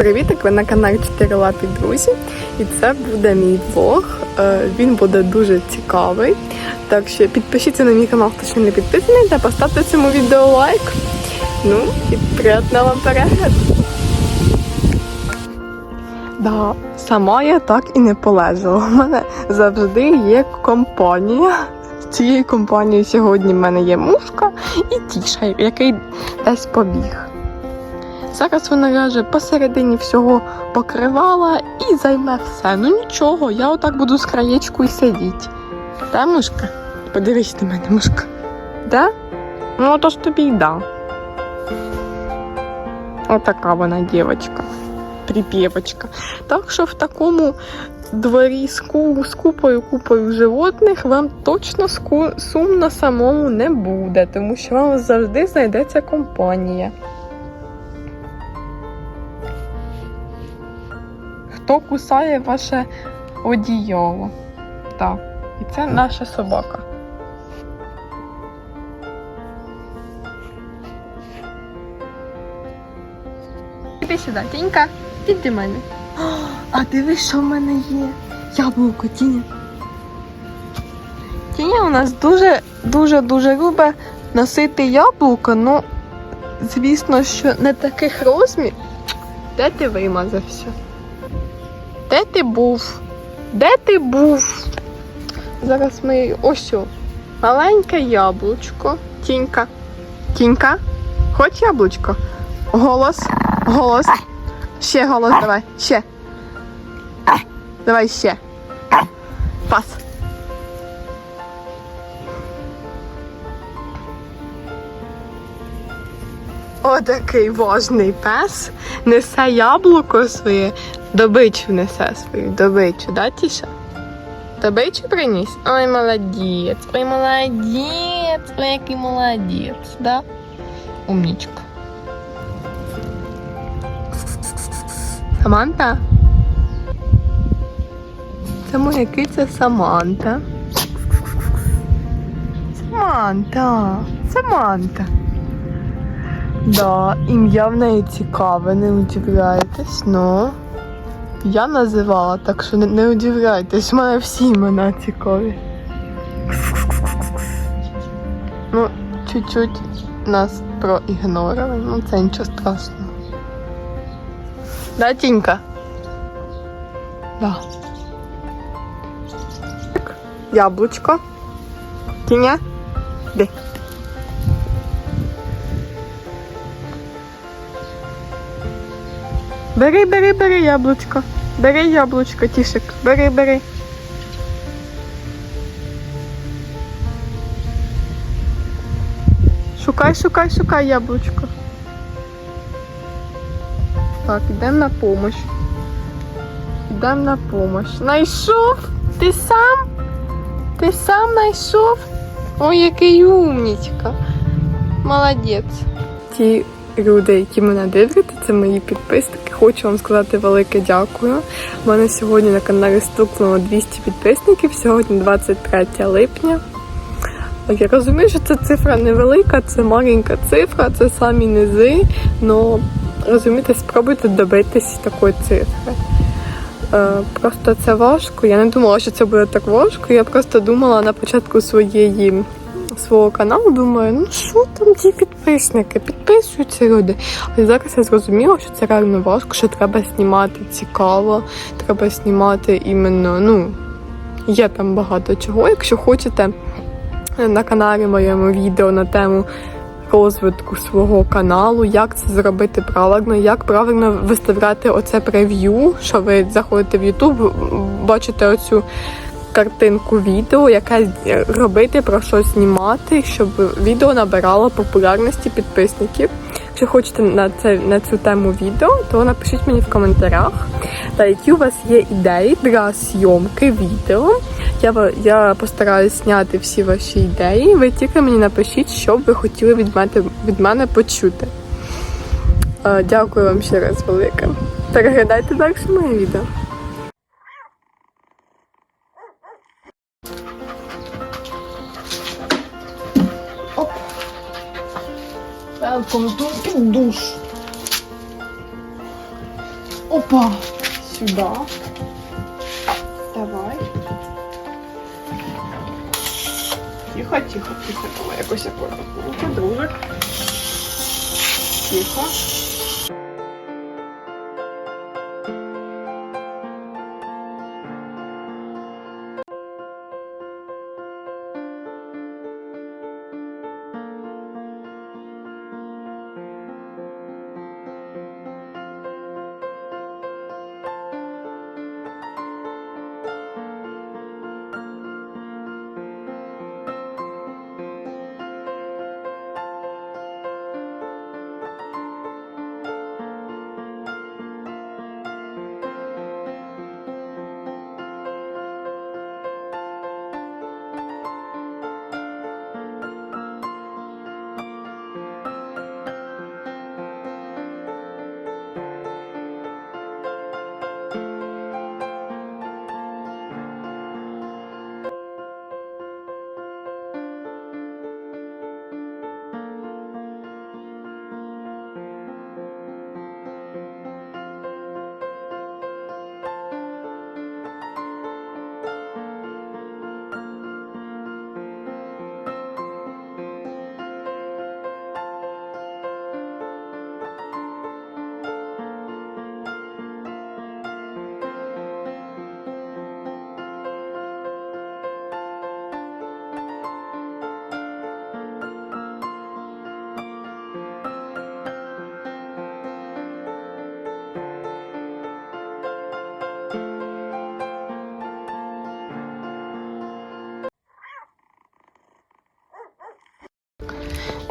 Привітик, ви на каналі 4 лапі друзі, і це буде мій влог. Е, Він буде дуже цікавий. Так що підпишіться на мій канал, хто ще не підписаний, та поставте цьому відео лайк. Ну і приємного вам перегляду. Да, сама я так і не полезла. У мене завжди є компанія. З цією компанією сьогодні в мене є мушка і тіша, який десь побіг. Зараз вона ляже посередині всього покривала і займе все. Ну нічого, я отак буду з краєчку і сидіти. Да, мушка? Подивись на мене, мушка. Да? Ну, то ж тобі й да. Отака вона дівчинка. Припєвочка. Так що в такому дворі з, ку- з купою купою животних вам точно сумно самому не буде, тому що вам завжди знайдеться компанія. Хто кусає ваше одіяло? Так. І це наша собака. Іди сюди, тінька, іди до мене. А дивись, що в мене є. Яблуко, тіня. Тіня у нас дуже, дуже, дуже любить носити яблуко, ну, звісно, що не таких розмірів. Де ти вимазався? Де ти був? Де ти був? Зараз ми ось о, маленьке яблучко. Тінька. Тінька. Хоч яблучко? Голос. Голос. Ще голос давай. Ще. Давай ще. Пас. Отакий важний пес несе яблуко своє, добичу несе свою, добичу, да, Тіша? Добичу приніс? Ой, молодець, ой, молодець, ой, який молодець, да? Умнічка. Саманта? Це моя киця Саманта. Саманта, Саманта. Да, ім'я в неї цікаве, не удивляйтесь, но я називала, так що не, не удивляйтесь, в мене всі імена цікаві. Ну, чуть-чуть нас проігнорили, ну це нічого страшного. Да, Тінька? Да. Яблучко. Тіня? Де? Бери, бери, бери яблучко. Бери яблучко, тішик. Бери, бери. Шукай, шукай, шукай яблучко. Так, йдемо на помощь. Йдемо на помощь. Найшов? Ти сам? Ти сам знайшов? Ой, який умнічка. Молодець. Ті люди, які мене дивляться, це мої підписники. Хочу вам сказати велике дякую. У мене сьогодні на каналі стукнуло 200 підписників, сьогодні 23 липня. Я розумію, що ця цифра невелика, це маленька цифра, це самі низи, але розумієте, спробуйте добитись такої цифри. Е, Просто це важко. Я не думала, що це буде так важко. Я просто думала на початку своєї свого каналу, думаю, ну що там ті підписники, підписуються люди. Але зараз я зрозуміла, що це реально важко, що треба знімати цікаво, треба знімати іменно, ну, є там багато чого. Якщо хочете на каналі моєму відео на тему розвитку свого каналу, як це зробити правильно, як правильно виставляти оце прев'ю, що ви заходите в YouTube, бачите оцю картинку відео, яке робити, про що знімати, щоб відео набирало популярності підписників. Якщо хочете на це на цю тему відео, то напишіть мені в коментарях, та які у вас є ідеї для зйомки відео. Я, я постараюсь зняти всі ваші ідеї. Ви тільки мені напишіть, що б ви хотіли від мене, від мене почути. Е, Дякую вам ще раз велике. Переглядайте далі моє відео. Welcome to душ. Опа! Сюди. Давай. Тихо, тихо, тихо. Давай якось акуратно. Дружик. Тихо.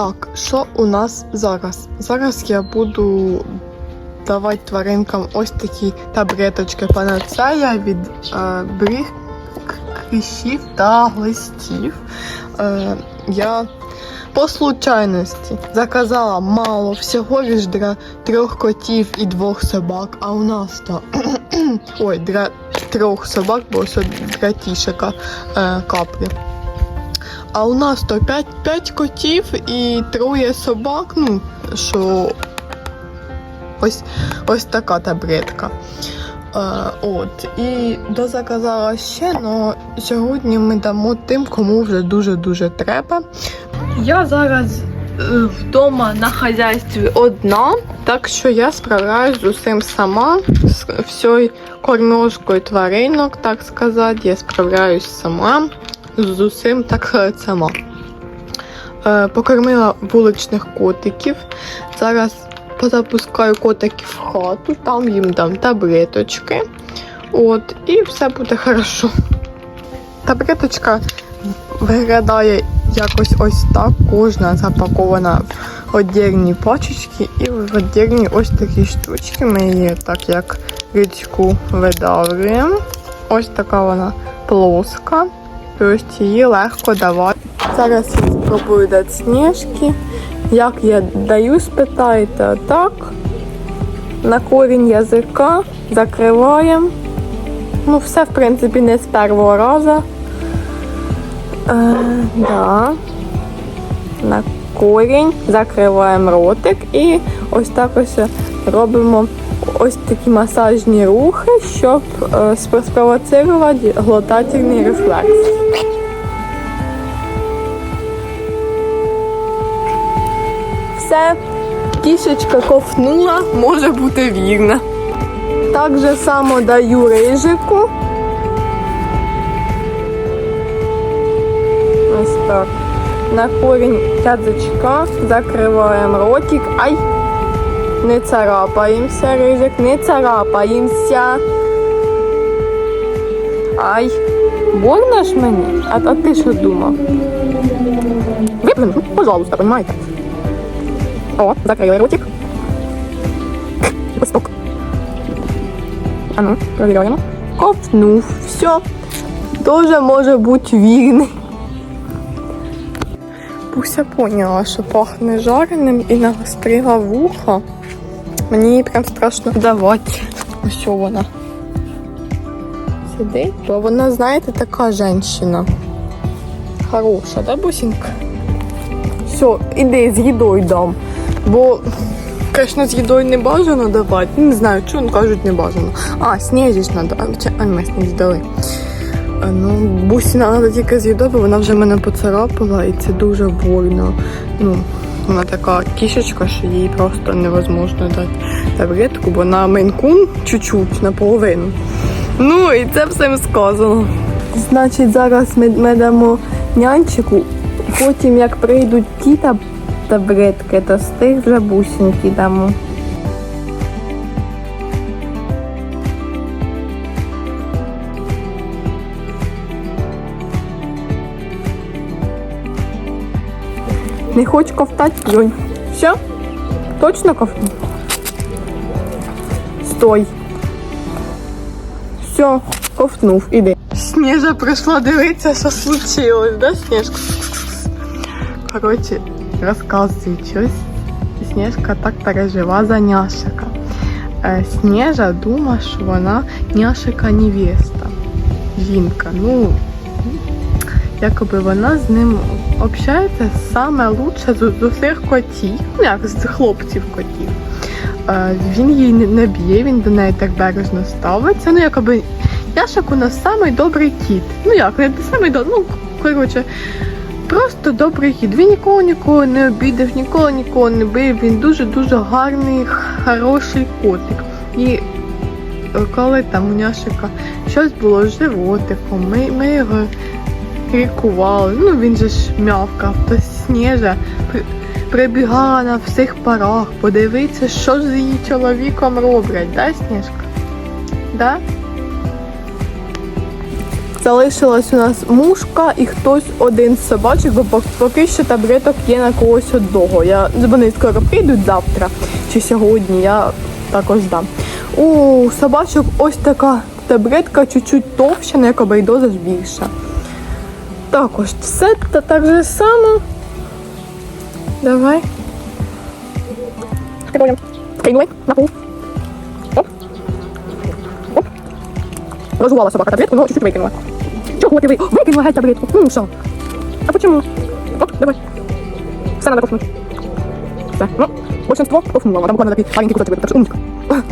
Так, що у нас зараз? Зараз я буду давати тваринкам ось такі таблеточки панацея від е, бріг, кліщів та глистів. Е, я по случайності заказала мало, всього лиш для трьох котів і двох собак, а у нас то ой, для трьох собак, бо для тішика е, каплі. А у нас то 5, 5 котів і троє собак. Ну, що ось, ось така таблетка. Е, от. І дозаказала ще, але сьогодні ми дамо тим, кому вже дуже-дуже треба. Я зараз е, вдома на хазяйстві одна, так що я справляюсь з усім сама, з всією кормежкою тваринок, так сказати, я справляюсь сама з усім так сказати, сама. Е, покормила вуличних котиків. Зараз позапускаю котиків в хату, там їм дам таблеточки. От, і все буде хорошо. Таблеточка виглядає якось ось так. Кожна запакована в віддільні пачечки і в віддільні ось такі штучки. Ми її так як річку видавлюємо. Ось така вона плоска. Тобто її легко давати. Зараз я спробую дати сніжки. Як я даю, спитаєте так. На корінь язика закриваємо. Ну, все, в принципі, не з першого разу. Е, да. На корінь закриваємо ротик і ось так ось робимо ось такі масажні рухи, щоб е, спровоцирувати глотательний рефлекс. Все, кішечка ковтнула, може бути вірна. Так же само даю рижику. Ось так. На корінь язичка закриваємо ротик. Ай! Не царапаємося, рижик, не царапаємося. Ай, больно ж мені? А, а ти що думав? Виплюнь, ну, пожалуйста, понимаете? О, закрили ротик. Листок. А ну, проверяємо. Ковтнув. Все. Тоже може бути вірний. Буся поняла, що пахне жареним і навострила вуха. Мені прям страшно давати. Ось вона. Сидить. Бо вона, знаєте, така жінка. Хороша, да, бусінка? Все, іди з їдою дам. Бо звісно, з їдою не бажано давати. Не знаю, чого кажуть не бажано. А, сніжі ж надо. А ми сніж дали. Ну, бусі треба тільки з їдою, вона вже мене поцарапала і це дуже больно. Ну, вона така кішечка, що їй просто невозможно дати таблетку, бо на мейнкун чуть-чуть, наполовину. Ну і це всім сказано. Значить, зараз ми, ми дамо нянчику, потім як прийдуть ті таб- таблетки, то з тих вже бусинки дамо. Не хочеш ковтати, плюнь. Все? Точно ковтну? Стой. Все, ковтнув, іди. Сніжа прийшла дивитися, що случилось, да, Сніжка? Коротше, розказую щось. Сніжка так пережила за няшика. Е, Сніжа думає, що вона няшика невеста. Жінка. Ну, якоби вона з ним общається саме лучше з, з усіх котів, ну як з хлопців котів. Е, він її не, б'є, він до неї так бережно ставиться. Ну, якоби Яшик у нас самий добрий кіт. Ну як, не самий добрий, ну коротше, просто добрий кіт. Він нікого нікого не обідав, ніколи нікого не бив. Він дуже-дуже гарний, хороший котик. І коли там у Няшика щось було з животиком, ми, ми його крикували. Ну він же ж м'явкав, то сніжа прибігала на всіх парах, подивитися, що з її чоловіком роблять, да, Сніжка? Да? Залишилась у нас мушка і хтось один з собачок, бо поки що таблеток є на когось одного. Я вони скоро прийдуть завтра чи сьогодні. Я також дам. У собачок ось така таблетка, чуть-чуть товща, на якоби доза ж більша. Також все та так же само. Давай. Прикольно. Кинули на пол. Оп. Оп. Розувала собака таблетку, но чуть-чуть викинула. Чого ти ви? Викинула геть таблетку. Ну що? А почему? Оп, давай. Все надо ковтнуть. Все. Ну, большинство ковнуло. Там буквально такий маленький кусочек випив. Так що умничка.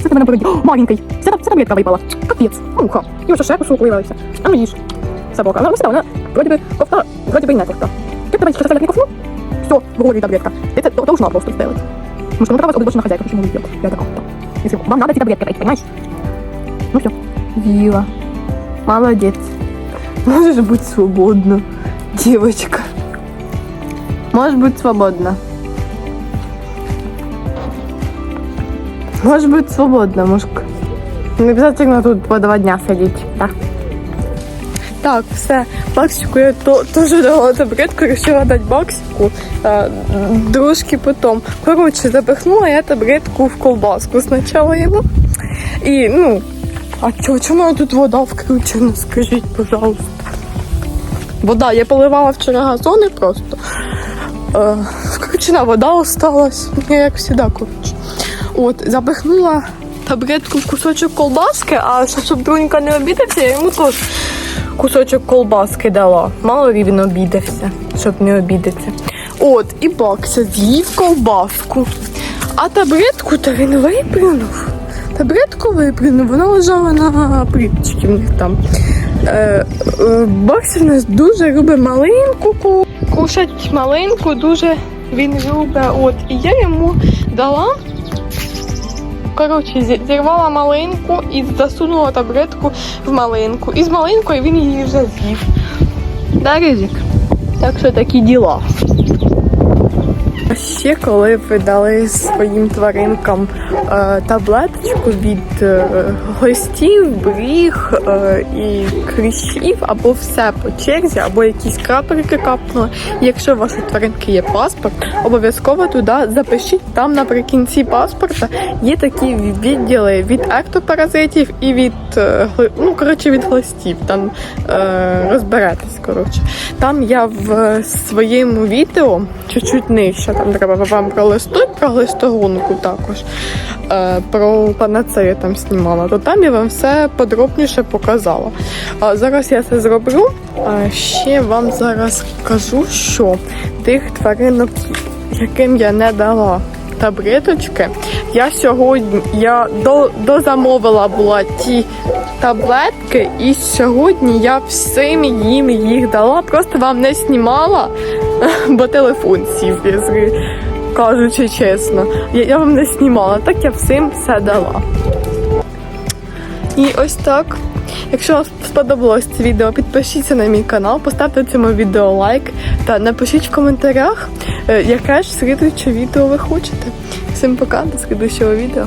Це ти мене боротьба. Маленький. Вся, вся таблетка випала. Капець. Муха. І ось ще кусок виявився. А ну їж. Собака. Вона вона, вроді би ковта, вроді би і не ковта. Як тебе що не ковтнув? Все, в голові таблетка. И это должна просто сделать. Потому что ну, права больше на хозяйку, почему не идет. Я такая, «Да». Если вам надо эти таблетки пить, понимаешь? Ну все. Вила. Молодец. Можешь быть свободна, девочка. Можешь быть свободна. Можешь быть свободна, мушка. Не обязательно тут по два дня сидеть, да? Так, все, Максику я теж дала таблетку, решила дати Максику а, дружки потом. Коротше, запихнула я таблетку в колбаску спочатку йому. І, ну, а чого, чому тут вода включена, скажіть, пожалуйста. Вода, я поливала вчора газони просто. Е, включена вода осталась, я як завжди, коротше. От, запихнула таблетку в кусочок колбаски, а щоб, Брунька не обідався, я йому теж кусочок колбаски дала. Мало ли він обідався, щоб не обідатися. От, і Бакся з'їв колбаску. А таблетку то він виплюнув. Таблетку виплюнув, вона лежала на пліточці в них там. Е, е, Бакся в нас дуже любить малинку кушать малинку, дуже він любить. От, і я йому дала Коротше, зірвала малинку і засунула таблетку в малинку. І з малинкою він її вже з'їв. Да, Ризик? Так що такі діла. Ще коли ви дали своїм тваринкам е, таблеточку від е, гостів, бріг е, і кліщів, або все по черзі, або якісь крапельки капнули. Якщо у вашої тваринки є паспорт, обов'язково туди запишіть. Там наприкінці паспорта є такі відділи від ектопаразитів і від е, ну коротше від глистів. Там е, розберетесь. Коротше, там я в своєму відео чуть-чуть нижче. Там треба вам пролистуть про глистогонку також. Е, про панацею там знімала, то там я вам все подробніше показала. А зараз я це зроблю. А ще вам зараз кажу, що тих тваринок, яким я не дала таблеточки. Я сьогодні я до, дозамовила була ті таблетки, і сьогодні я всім їм їх дала. Просто вам не знімала, бо телефон сів, кажучи чесно. Я, я вам не знімала, так я всім все дала. І ось так. Якщо вам сподобалось це відео, підпишіться на мій канал, поставте цьому відео лайк та напишіть в коментарях, е, яке ж слідуюче відео ви хочете. Всім пока, до слідуючого відео.